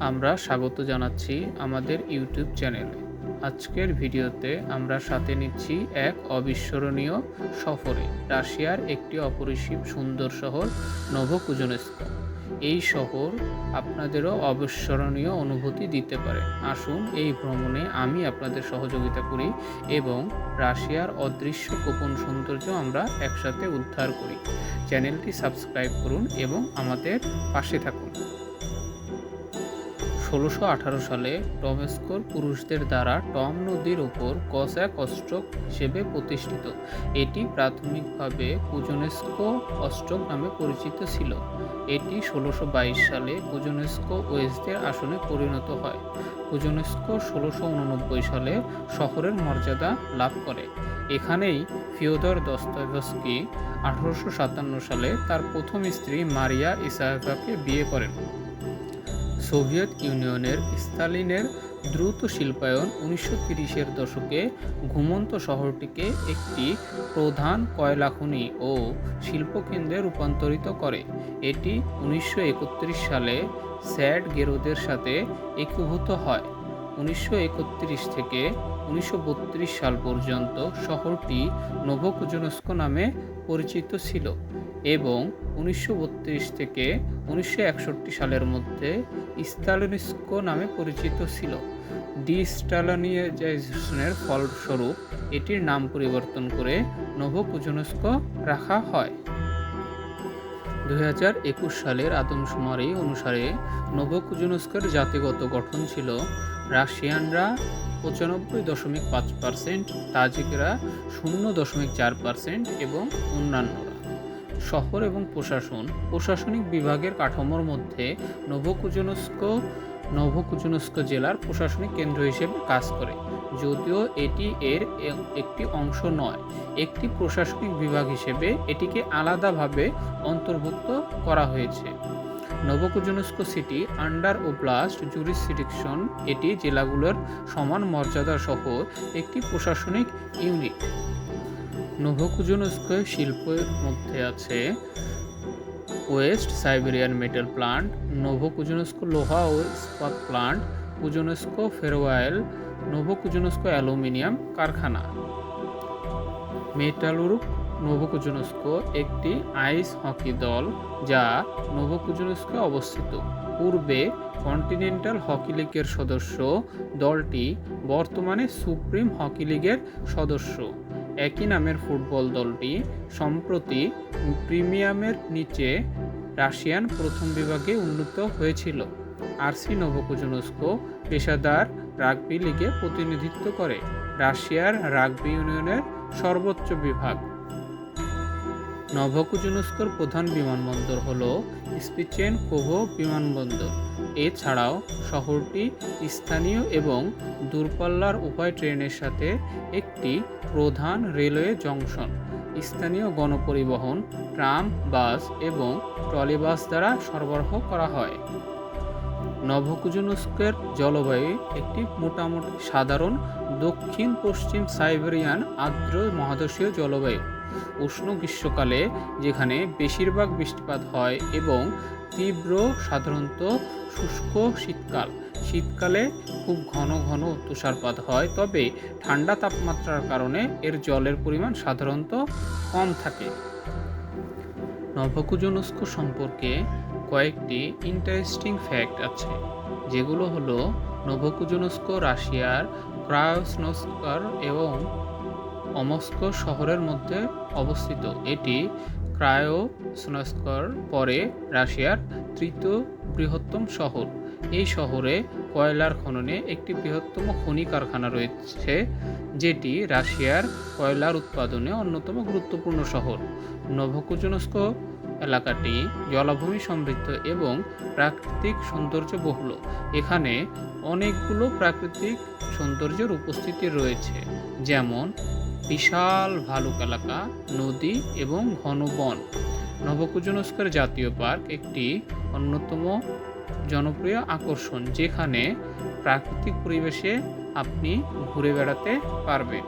আমরা স্বাগত জানাচ্ছি আমাদের ইউটিউব চ্যানেলে। আজকের ভিডিওতে আমরা সাথে নিচ্ছি এক অবিস্মরণীয় সফরে, রাশিয়ার একটি অপরিসীম সুন্দর শহর নভোকুজনেস্ক। এই শহর আপনাদেরও অবিস্মরণীয় অনুভূতি দিতে পারে। আসুন এই ভ্রমণে আমি আপনাদের সহযোগিতা করি এবং রাশিয়ার অদৃশ্য গোপন সৌন্দর্য আমরা একসাথে উদ্ধার করি। চ্যানেলটি সাবস্ক্রাইব করুন এবং আমাদের পাশে থাকুন। ষোলোশো আঠারো সালে টমেস্কোর পুরুষদের দ্বারা টম নদীর ওপর কসাক অস্ট্রক হিসেবে প্রতিষ্ঠিত। এটি প্রাথমিকভাবে কুজনেস্কো অস্ট্রক নামে পরিচিত ছিল। এটি ষোলোশো বাইশ সালে কুজনেস্কো ওয়েস্টের আসনে পরিণত হয়। কুজনেস্কো ষোলোশো উননব্বই সালে শহরের মর্যাদা লাভ করে। এখানেই ফিওদর দস্তয়েভস্কি আঠারোশো সাতান্ন সালে তার প্রথম স্ত্রী মারিয়া ইসায়েভাকে বিয়ে করেন। সোভিয়েত ইউনিয়নের স্তালিনের দ্রুত শিল্পায়ন উনিশশো তিরিশের দশকে ঘুমন্ত শহরটিকে একটি প্রধান কয়লা খনি ও শিল্পকেন্দ্রে রূপান্তরিত করে। এটি উনিশশো একত্রিশ সালে স্যাড গেরোদের সাথে একীভূত হয়। উনিশশো একত্রিশ থেকে উনিশশো বত্রিশ সাল পর্যন্ত শহরটি নোভোকুজনস্ক নামে পরিচিত ছিল। এবং উনিশশো বত্রিশ থেকে উনিশশো একষট্টি সালের মধ্যে স্টালিনিস্ক নামে পরিচিত ছিল। ডিস্টালিনাইজেশনের ফলস্বরূপ এটির নাম পরিবর্তন করে নভোকুজনস্ক রাখা হয়। দু হাজার একুশ সালের আদমশুমারি অনুসারে নভোকুজনস্কের জাতিগত গঠন ছিল রাশিয়ানরা পঁচানব্বই দশমিক পাঁচ পার্সেন্ট, তাজিকরা শূন্য দশমিক চার পার্সেন্ট এবং অন্যান্যরা শহর এবং প্রশাসন, প্রশাসনিক বিভাগের কাঠামোর মধ্যে নভোকুজনস্ক নভোকুজনস্ক জেলার প্রশাসনিক কেন্দ্র হিসেবে কাজ করে। যদিও এটি এর একটি অংশ নয়, একটি প্রশাসনিক বিভাগ হিসেবে এটিকে আলাদাভাবে অন্তর্ভুক্ত করা হয়েছে। নভোকুজনস্ক সিটি, আন্ডার ও ওব্লাস্ট জুরিসডিকশন, এটি জেলাগুলোর সমান মর্যাদা সহ একটি প্রশাসনিক ইউনিট। নভোকুজনস্ক শিল্পের মধ্যে আছে ওয়েস্ট সাইবেরিয়ান মেটাল প্লান্ট, নোভোকুজনস্কো লোহা ও ইস্পাত প্লান্ট, কুজনস্কো ফেরোয়াইল, নোভোকুজনস্কো অ্যালুমিনিয়াম কারখানা। মেটালুরুক নোভোকুজনস্কো একটি আইস হকি দল যা নোভোকুজনস্কে অবস্থিত। পূর্বে কন্টিনেন্টাল হকি লিগের সদস্য দলটি বর্তমানে সুপ্রিম হকি লিগের সদস্য। একই নামের ফুটবল দলটি সম্প্রতি প্রিমিয়ামের নিচে রাশিয়ান প্রথম বিভাগে উন্নীত হয়েছিল। আরসি নোভোকুজনস্কো পেশাদার রাগবি লিগে প্রতিনিধিত্ব করে রাশিয়ার রাগবি ইউনিয়নের সর্বোচ্চ বিভাগ। নভোকুজনস্কোর প্রধান বিমানবন্দর হল স্পিচেন কোভো বিমানবন্দর। এছাড়াও শহরটি স্থানীয় এবং দূরপাল্লার উভয় ট্রেনের সাথে একটি প্রধান রেলওয়ে জংশন। স্থানীয় গণপরিবহন, ট্রাম, বাস এবং ট্রলিবাস দ্বারা সরবরাহ করা হয়। নভোকুজনস্কের জলবায়ু একটি মোটামুটি সাধারণ দক্ষিণ পশ্চিম সাইবেরিয়ান আর্দ্র মহাদেশীয় জলবায়ু। উষ্ণ গ্রীষ্মকালে যেখানে বেশিরভাগ বৃষ্টিপাত হয় এবং তীব্র, সাধারণত শুষ্ক শীতকাল। শীতকালে খুব ঘন ঘন তুষারপাত হয়, তবে ঠান্ডা তাপমাত্রার কারণে এর জলের পরিমাণ সাধারণত কম থাকে। নভোকুজনস্ক সম্পর্কে কয়েকটি ইন্টারেস্টিং ফ্যাক্ট আছে, যেগুলো হলো নভোকুজনস্ক রাশিয়ার ক্রায়োসনস্কার এবং অমস্ক শহরের মধ্যে অবস্থিত। এটি ক্রায়োসনস্কর পরে রাশিয়ার তৃতীয় বৃহত্তম শহর। এই শহরে কয়লার খননে একটি বৃহত্তম খনি কারখানা রয়েছে, যেটি রাশিয়ার কয়লার উৎপাদনে অন্যতম গুরুত্বপূর্ণ শহর। নভোকুজনস্ক এলাকাটি জলাভূমি সমৃদ্ধ এবং প্রাকৃতিক সৌন্দর্য বহুল। এখানে অনেকগুলো প্রাকৃতিক সৌন্দর্যের উপস্থিতি রয়েছে, যেমন বিশাল ভালুক এলাকা, নদী এবং ঘন বন। নবকুজনস্কর জাতীয় পার্ক একটি অন্যতম জনপ্রিয় আকর্ষণ, যেখানে প্রাকৃতিক পরিবেশে আপনি ঘুরে বেড়াতে পারবেন।